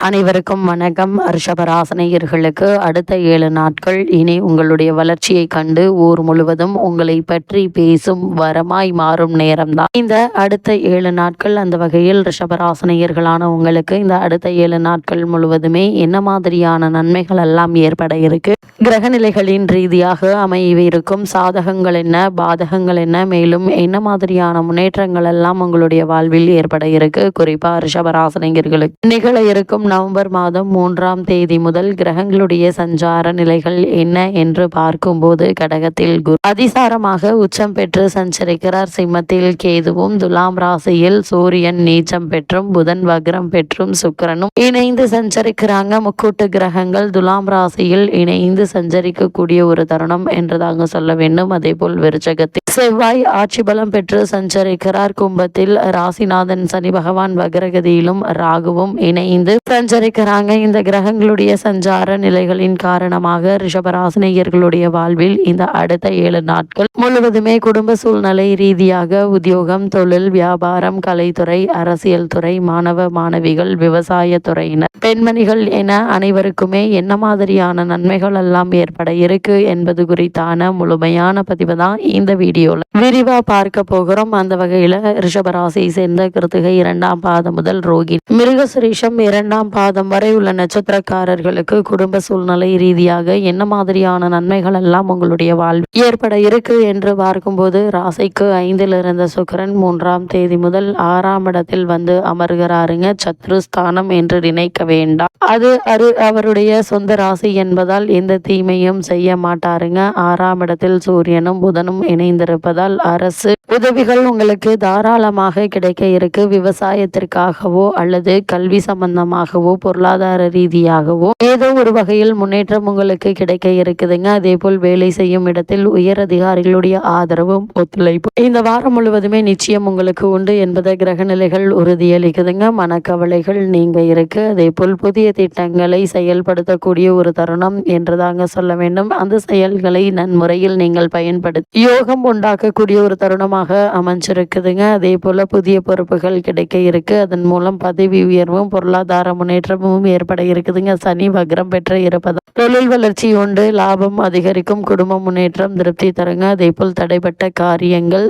அனைவருக்கும் வணக்கம். ரிஷபராசனையர்களுக்கு அடுத்த ஏழு நாட்கள் இனி உங்களுடைய வளர்ச்சியை கண்டு ஊர் முழுவதும் உங்களை பற்றி பேசும் வரமாய் மாறும் நேரம்தான். இந்த அடுத்த ஏழு நாட்கள் அந்த வகையில் ரிஷபராசனையர்களான உங்களுக்கு இந்த அடுத்த ஏழு நாட்கள் முழுவதுமே என்ன மாதிரியான நன்மைகள் எல்லாம் ஏற்பட இருக்கு? கிரகநிலைகளின் ரீதியாக அமையவிருக்கும் சாதகங்கள் என்ன பாதகங்கள் என்ன மேலும் என்ன மாதிரியான முன்னேற்றங்கள் எல்லாம் உங்களுடைய வாழ்வில் ஏற்பட இருக்கு? குறிப்பா ரிஷபராசனையர்களுக்கு. நிகழ இருக்கும் நவம்பர் மாதம் மூன்றாம் தேதி முதல் கிரகங்களுடைய சஞ்சார நிலைகள் என்ன என்று பார்க்கும்போது கடகத்தில் குரு அதிசாரமாக உச்சம் பெற்று சஞ்சரிக்கிறார். சிம்மத்தில் கேதுவும் துலாம் ராசியில் சூரியன் நீச்சம் பெற்றும் புதன் வக்ரம் பெற்றும் சுக்கிரனும் இணைந்து சஞ்சரிக்கிறாங்க. முக்கூட்டு கிரகங்கள் துலாம் ராசியில் இணைந்து சஞ்சரிக்கக்கூடிய ஒரு தருணம் என்றுதாங்க சொல்ல வேண்டும். அதே போல் விருச்சகத்தில் செவ்வாய் ஆட்சி பலம் பெற்று சஞ்சரிக்கிறார். கும்பத்தில் ராசிநாதன் சனி பகவான் வக்ரகதியிலும் ராகுவும் இணைந்து சஞ்சரிக்கிறாங்க. இந்த கிரகங்களுடைய சஞ்சார நிலைகளின் காரணமாக ரிஷபராசினியர்களுடைய வாழ்வில் இந்த அடுத்த ஏழு நாட்கள் முழுவதுமே குடும்ப சூழ்நிலை ரீதியாக உத்தியோகம் தொழில் வியாபாரம் கலைத்துறை அரசியல் துறை மாணவ மாணவிகள் விவசாய துறையினர் பெண்மணிகள் என அனைவருக்குமே என்ன மாதிரியான நன்மைகள் எல்லாம் ஏற்பட இருக்கு என்பது குறித்தான முழுமையான பதிவு தான் இந்த வீடியோல. விரிவா பார்க்க போகிறோம். அந்த வகையில ரிஷபராசியை சேர்ந்த கிருத்திகை இரண்டாம் பாதம் முதல் ரோகிணி. மிருகசுரேஷம் இரண்டாம் பாதம் வரை உள்ள நட்சத்திரக்காரர்களுக்கு குடும்ப சூழ்நிலை ரீதியாக என்ன மாதிரியான நன்மைகள் எல்லாம் உங்களுடைய வாழ்வில் ஏற்பட இருக்கு என்று பார்க்கும்போது ராசிக்கு ஐந்தில் இருந்த சுக்கரன் மூன்றாம் தேதி முதல் ஆறாம் இடத்தில் வந்து அமர்கிறாருங்க. சத்ருஸ்தானம் என்று நினைக்க வேண்டாம். அது அரு அவருடைய சொந்த ராசி என்பதால் எந்த தீமையும் செய்ய மாட்டாருங்க. ஆறாம் இடத்தில் சூரியனும் புதனும் இணைந்திருப்பதால் அரசு உதவிகள் உங்களுக்கு தாராளமாக கிடைக்க இருக்கு. விவசாயத்திற்காகவோ அல்லது கல்வி சம்பந்தமாகவோ பொருளாதார ரீதியாகவோ ஏதோ ஒரு வகையில் முன்னேற்றம் உங்களுக்கு கிடைக்க இருக்குதுங்க. அதே போல் வேலை செய்யும் இடத்தில் உயர் அதிகாரிகளுடைய ஆதரவும் ஒத்துழைப்பு இந்த வாரம் முழுவதுமே நிச்சயம் உங்களுக்கு உண்டு என்பதை கிரகநிலைகள் உறுதியளிக்குதுங்க. மனக்கவலைகள் நீங்க இருக்கு. அதே போல் புதிய திட்டங்களை செயல்படுத்தக்கூடிய ஒரு தருணம் என்றுதாங்க சொல்ல வேண்டும். அந்த செயல்களை நன்முறையில் நீங்கள் பயன்படுத்தி யோகம் உண்டாக்கக்கூடிய ஒரு தருணமாக அமைஞ்சிருக்குதுங்க. அதே போல புதிய பொறுப்புகள் கிடைக்க இருக்கு. அதன் மூலம் பதவி உயர்வும் பொருளாதார முன்னேற்றமும் ஏற்பட இருக்குதுங்க. சனி வக்ரம் பெற்று இருப்பதால் தொழில் வளர்ச்சி உண்டு. லாபம் அதிகரிக்கும் குடும்ப முன்னேற்றம் திருப்தி தருங்க. அதே போல் தடைப்பட்ட காரியங்கள்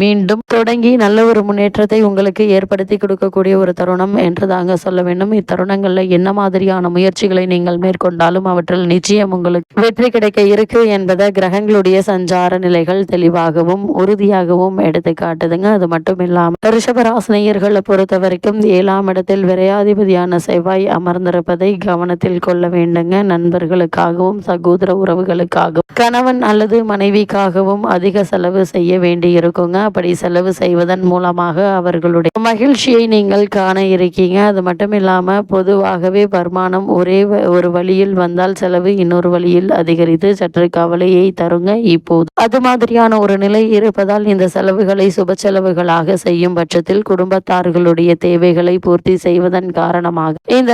மீண்டும் தொடங்கி நல்ல ஒரு முன்னேற்றத்தை உங்களுக்கு ஏற்படுத்தி கொடுக்கக்கூடிய ஒரு தருணம் என்று தாங்க சொல்ல வேண்டும். இத்தருணங்களில் என்ன மாதிரியான முயற்சிகளை நீங்கள் மேற்கொண்டாலும் அவற்றில் நிச்சயம் உங்களுக்கு வெற்றி கிடைக்க இருக்கு என்பதை கிரகங்களுடைய சஞ்சார நிலைகள் தெளிவாகவும் உறுதியாகவும் எடுத்து காட்டுதுங்க. அது மட்டும் இல்லாமல் ரிஷபராசினியர்களை பொறுத்த வரைக்கும் ஏழாம் இடத்தில் விரையாதிபதியான செவ்வாய் அமர்ந்திருப்பதை கவனத்தில் கொள்ள வேண்டுங்க. நண்பர்களுக்காகவும் சகோதர உறவுகளுக்காகவும் கணவன் அல்லது மனைவிக்காகவும் அதிக செலவு செய்ய வேண்டி இருக்குங்க அப்படி செலவு செய்வதன் மூலமாக அவர்களுடைய மகிழ்ச்சியை நீங்கள் காண இருக்கீங்க. அது மட்டும் இல்லாம பொதுவாகவே வருமானம் ஒரே ஒரு வழியில் வந்தால் செலவு இன்னொரு வழியில் அதிகரித்து சற்று கவலையை தருங்க. இப்போது அது மாதிரியான ஒரு நிலை இருப்பதால் இந்த செலவுகளை சுப செலவுகளாக செய்யும் பட்சத்தில் குடும்பத்தார்களுடைய தேவைகளை பூர்த்தி செய்வதன் காரணமாக இந்த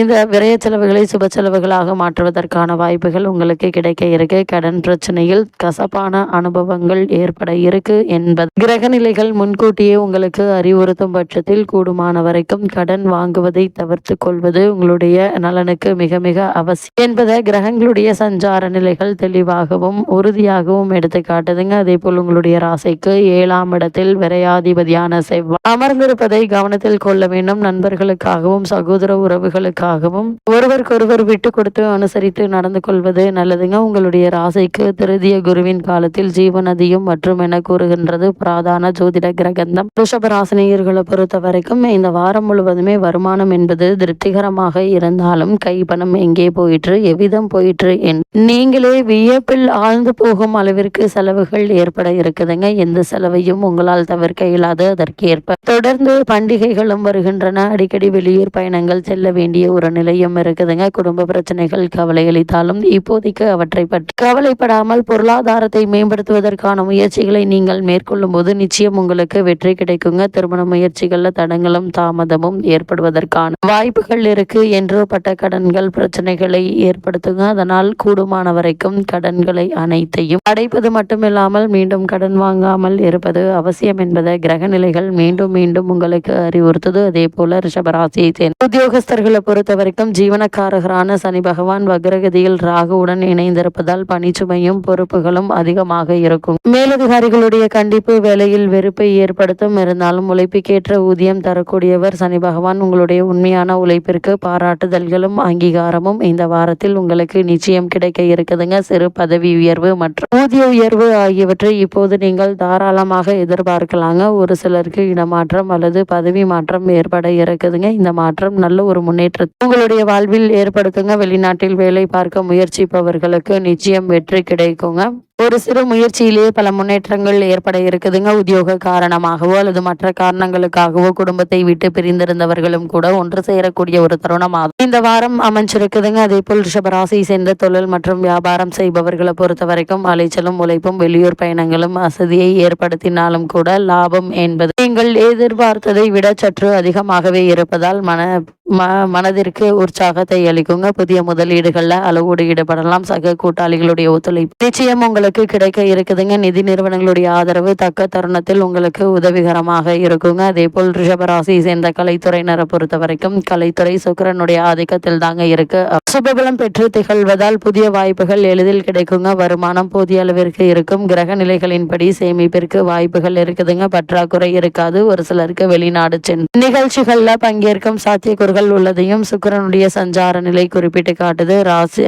இந்த விரைய செலவுகளை சுப செலவுகளாக மாற்றுவதற்கான வாய்ப்புகள் உங்களுக்கு கிடைக்க இருக்கு. கடன் பிரச்சனையில் கசப்பான அனுபவங்கள் ஏற்பட இருக்கு என்பது. கிரகநிலைகள் முன்கூட்டியே உங்களுக்கு அறிவுறுத்தும் பட்சத்தில் கூடுமான வரைக்கும் கடன் வாங்குவதை தவிர்த்து கொள்வது உங்களுடைய நலனுக்கு மிக மிக அவசியம். என்பதை கிரகங்களுடைய சஞ்சார நிலைகள் தெளிவாகவும் உறுதியாகவும் எடுத்து காட்டுதுங்க. அதே போல் உங்களுடைய ராசிக்கு ஏழாம் இடத்தில் விரையாதிபதியான செவ்வாய். அமர்ந்திருப்பதை கவனத்தில் கொள்ள வேண்டும். நண்பர்களுக்காகவும் சகோதர உறவுகளுக்காகவும் ஒருவருக்கொருவர் விட்டு கொடுத்து அனுசரித்து நடந்து கொள்வது நல்லதுங்க. உங்களுடைய ராசிக்கு திருதிய குருவின் காலத்தில் ஜீவநதியும் மற்றும் என கூறுகின்றது புராதான ஜோதிட கிரகந்தம். ரிஷபராசினியர்களை பொறுத்த வரைக்கும் இந்த வாரம் முழுவதுமே வருமானம் என்பது திருப்திகரமாக இருந்தாலும் கைப்பணம் எங்கே போயிற்று? எவ்விதம் போயிற்று நீங்களே வியப்பில் ஆழ்ந்து போகும் அளவிற்கு செலவுகள் ஏற்பட இருக்குதுங்க. எந்த செலவையும் உங்களால் தவிர்க்க இயலாது. அதற்கு ஏற்ப தொடர்ந்து பண்டிகைகளும் வருகின்றன. அடிக்கடி வெளியூர் பயணங்கள் செல்ல வேண்டிய ஒரு நிலையும் இருக்குதுங்க. குடும்ப பிரச்சனைகள் கவலை அளித்தாலும் இப்போதைக்கு அவற்றை பற்றி கவலைப்படாமல் பொருளாதாரத்தை மேம்படுத்துவதற்கான முயற்சிகளை நீங்கள் மேற்கொள்ளும் போது நிச்சயம் உங்களுக்கு வெற்றி கிடைக்குங்க. திருமண முயற்சிகள்ல தடங்களும் தாமதமும் ஏற்படுவதற்கான வாய்ப்புகள் இருக்கு. என்று பட்ட கடன்கள் பிரச்சனைகளை ஏற்படுத்துங்க. இருக்குங்க அதனால் கூடுமான வரைக்கும் கடன்களை அனைத்தையும் அடைப்பது மட்டுமில்லாமல் மீண்டும் கடன் வாங்காமல் இருப்பது அவசியம் என்பதை கிரக நிலைகள் மீண்டும் மீண்டும் உங்களுக்கு அறிவுறுத்தது. அதே போல ரிஷபராசியை சேர்ந்த உத்தியோகஸ்தர்களை பொறுத்த வரைக்கும் ஜீவனக்காரகரான சனி பகவான் வக்ரகதியில் ராகுவுடன் இணைந்திருப்பதால் பணிச்சுமையும் பொறுப்புகளும் அதிகமாக இருக்கும். மேலதிகாரிகளுடைய கண்டிப்பு வேலையில் வெறுப்பை ஏற்படுத்தும். இருந்தாலும் உழைப்புக்கேற்ற ஊதியம் தரக்கூடியவர் சனி பகவான் உங்களுடைய உண்மையான உழைப்பிற்கு பாராட்டுதல்களும் அங்கீகாரமும் இந்த வாரத்தில் உங்களுக்கு நிச்சயம் கிடைக்க இருக்குதுங்க. சிறு பதவி உயர்வு மற்றும் ஊதிய உயர்வு ஆகியவற்றை இப்போது நீங்கள் தாராளமாக எதிர்பார்க்கலாங்க. ஒரு சிலருக்கு இடமாற்றம் அல்லது பதவி மாற்றம் ஏற்பட இருக்குதுங்க. இந்த மாற்றம் நல்ல ஒரு முன்னேற்றத்தை உங்களுடைய வாழ்வில் ஏற்படுத்துங்க. வெளிநாட்டில் வேலை பார்க்க முயற்சிப்பவர்களுக்கு நிச்சயம் வெற்றி கிடைக்குங்க. ஒரு சிறு முயற்சியிலேயே பல முன்னேற்றங்கள் ஏற்பட இருக்குதுங்க. உத்தியோக காரணமாகவோ அல்லது மற்ற காரணங்களுக்காகவோ குடும்பத்தை விட்டு பிரிந்திருந்தவர்களும் கூட ஒன்று சேரக்கூடிய ஒரு தருணமாகும். இந்த வாரம் அமைஞ்சிருக்குதுங்க. அதே போல் ரிஷபராசியை சேர்ந்த தொழில் மற்றும் வியாபாரம் செய்பவர்களை பொறுத்த வரைக்கும் அலைச்சலும் உழைப்பும் வெளியூர் பயணங்களும் வசதியை ஏற்படுத்தினாலும் கூட லாபம் என்பது. நீங்கள் எதிர்பார்த்ததை விட சற்று அதிகமாகவே இருப்பதால் மன ம மனதிற்கு உற்சாகத்தை அளிக்குங்க. புதிய முதலீடுகளில் அளவோடு ஈடுபடலாம். சக கூட்டாளிகளுடைய ஒத்துழைப்பு நிச்சயம் உங்களுக்கு கிடைக்க இருக்குதுங்க. நிதி நிறுவனங்களுடைய ஆதரவு தக்க தருணத்தில் உங்களுக்கு உதவிகரமாக இருக்குங்க. அதே போல் ரிஷபராசி சேர்ந்த கலைத்துறையினரை பொறுத்த வரைக்கும் கலைத்துறை சுக்கிரனுடைய ஆதிக்கத்தில் தாங்க இருக்கு. சுபபலம் பெற்று திகழ்வதால் புதிய வாய்ப்புகள் எளிதில் கிடைக்குங்க. வருமானம் போதிய அளவிற்கு இருக்கும். கிரக நிலைகளின்படி சேமிப்பிற்கு வாய்ப்புகள் இருக்குதுங்க. பற்றாக்குறை இருக்காது. ஒரு சிலருக்கு வெளிநாடு சென்று நிகழ்ச்சிகள்ல பங்கேற்கும் சாத்தியக்கூறுகள் உள்ளதையும் சுக்கிரனுடைய சஞ்சார நிலை குறிப்பிட்டு காட்டுது. ராசி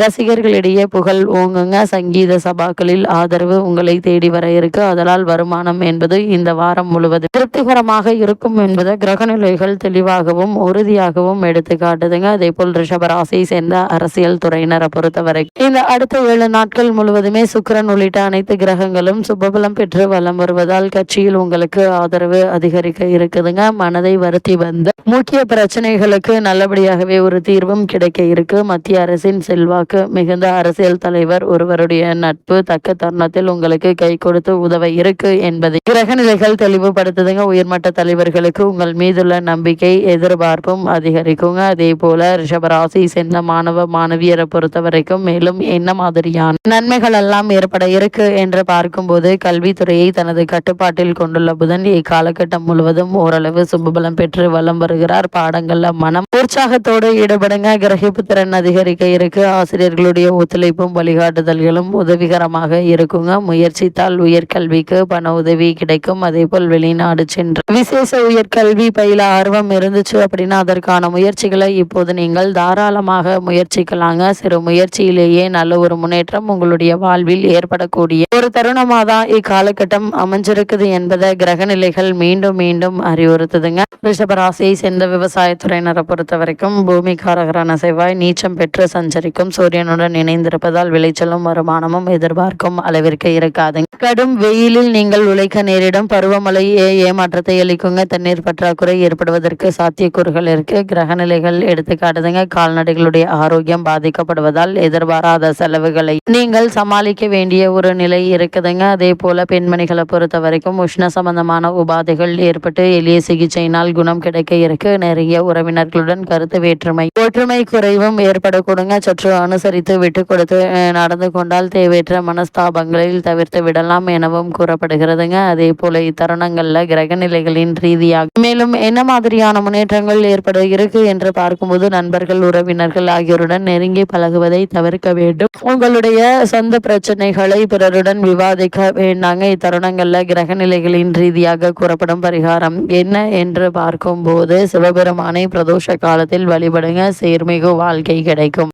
ரசிகர்களிடையே புகழ் ஓங்குங்க. சங்கீத சபாக்களில் ஆதரவு உங்களை தேடி வர இருக்கு. அதனால் வருமானம் என்பது இந்த வாரம் முழுவதும் திருப்திகரமாக இருக்கும் என்பதை கிரகநிலைகள் தெளிவாகவும் உறுதியாகவும் எடுத்து காட்டுதுங்க. அதே போல் ரிஷபராசியை சேர்ந்த அரசியல் துறையினரை பொறுத்தவரை இந்த அடுத்த ஏழு நாட்கள் முழுவதுமே சுக்கிரன் உள்ளிட்ட அனைத்து கிரகங்களும் சுபபலம் பெற்று வலம் வருவதால் கட்சியில் உங்களுக்கு ஆதரவு அதிகரிக்க இருக்குதுங்க. மனதை வருத்தி வந்த முக்கிய பிரச்சனைகளுக்கு நல்லபடியாகவே ஒரு தீர்வும் கிடைக்க இருக்கு. மத்திய அரசின் செல்வாக்கு மிகுந்த அரசியல் தலைவர் ஒருவருடைய நட்பு தக்க தருணத்தில் உங்களுக்கு கை கொடுத்து உதவ இருக்கு என்பதை. கிரக நிலைகள் தெளிவுபடுத்துதுங்க. உயர்மட்ட தலைவர்களுக்கு உங்கள் மீதுள்ள நம்பிக்கை எதிர்பார்ப்பும் அதிகரிக்குங்க. அதே போல ரிஷபராசி சேர்ந்த மாணவ மாணவியரை பொறுத்த வரைக்கும் மேலும் என்ன மாதிரியான நன்மைகள் எல்லாம் ஏற்பட இருக்கு என்று பார்க்கும்போது கல்வித்துறையை தனது கட்டுப்பாட்டில் கொண்டுள்ள புதன் இக்காலகட்டம் முழுவதும் ஓரளவு சுபபலம் பெற்று வலம் வருகிறார். பாடங்கள்ல மனம் உற்சாகத்தோடு ஈடுபடுங்க. கிரகிப்பு திறன் அதிகரிக்க இருக்கு. ஆசிரியர்களுடைய ஒத்துழைப்பும் வழிகாட்டுதல்களும் உதவிகரமாக இருக்குங்க. முயற்சித்தால் உயர்கல்விக்கு பண உதவி கிடைக்கும். அதே போல் வெளிநாடு சென்று விசேஷ உயர்கல்வி பயில ஆர்வம் இருந்துச்சு அப்படின்னா அதற்கான முயற்சிகளை இப்போது நீங்கள் தாராளமாக முயற்சிக்கலாங்க. சிறு முயற்சியிலேயே நல்ல ஒரு முன்னேற்றம் உங்களுடைய வாழ்வில் ஏற்படக்கூடிய ஒரு தருணமாக தான் இக்காலகட்டம் அமைஞ்சிருக்குது என்பதை கிரகநிலைகள் மீண்டும் மீண்டும் அறிவுறுத்துதுங்க. ரிஷபராசியை சேர்ந்த விவசாயத்துறையினரை பொறுத்த வரைக்கும் பூமிகாரகரான செவ்வாய் நீச்சம் பெற்று சஞ்சரிக்கும் சூரியனுடன் இணைந்திருப்பதால் விளைச்சலும் வருமானமும் எதிர்பார்க்கும் அளவிற்கு இருக்காதுங்க கடும் வெயிலில் நீங்கள் உழைக்க நேரிடும் பருவமழை ஏமாற்றத்தை அளிக்குங்க. தண்ணீர் பற்றாக்குறை ஏற்படுவதற்கு சாத்தியக்கூறுகள் இருக்கு. கிரகநிலைகள் எடுத்துக்காட்டுதுங்க கால்நடைகளுடைய ஆரோக்கியம் பாதிக்கப்படுவதால் எதிர்பாராத செலவுகளை நீங்கள் சமாளிக்க வேண்டிய ஒரு நிலை இருக்குதுங்க. அதே போல பெண்மணிகளை பொறுத்த வரைக்கும் உஷ்ண சம்பந்தமான உபாதைகள் ஏற்பட்டு எளிய சிகிச்சையினால் குணம் கிடைக்க இருக்கு. நிறைய உறவினர்களுடன் கருத்து வேற்றுமை ஒற்றுமை குறைவும் ஏற்படக்கூடுங்க சற்று அனுசரித்து விட்டு கொடுத்து நடந்து கொண்டால் தேவையற்ற மனஸ்தாபங்களில் தவிர்த்து விடலாம் எனவும் கூறப்படுகிறதுங்க. அதே போல இத்தருணங்கள்ல கிரக நிலைகளின் ரீதியாக மேலும் என்ன மாதிரியான முன்னேற்றங்கள் ஏற்பட இருக்கு என்று பார்க்கும்போது நண்பர்கள் உறவினர்கள் ஆகியோருடன் நெருங்கி பழகுவதை தவிர்க்க வேண்டும். உங்களுடைய சொந்த பிரச்சனைகளை பிறருடன் விவாதிக்க வேண்டாங்க. இத்தருணங்கள்ல கிரக நிலைகளின் ரீதியாக கூறப்படும் பரிகாரம் என்ன என்று பார்க்கும்போது சிவபெருமானை பிரதோஷ காலத்தில் வழிபடுங்க. சீர்மிகு வாழ்க்கை கிடைக்கும்.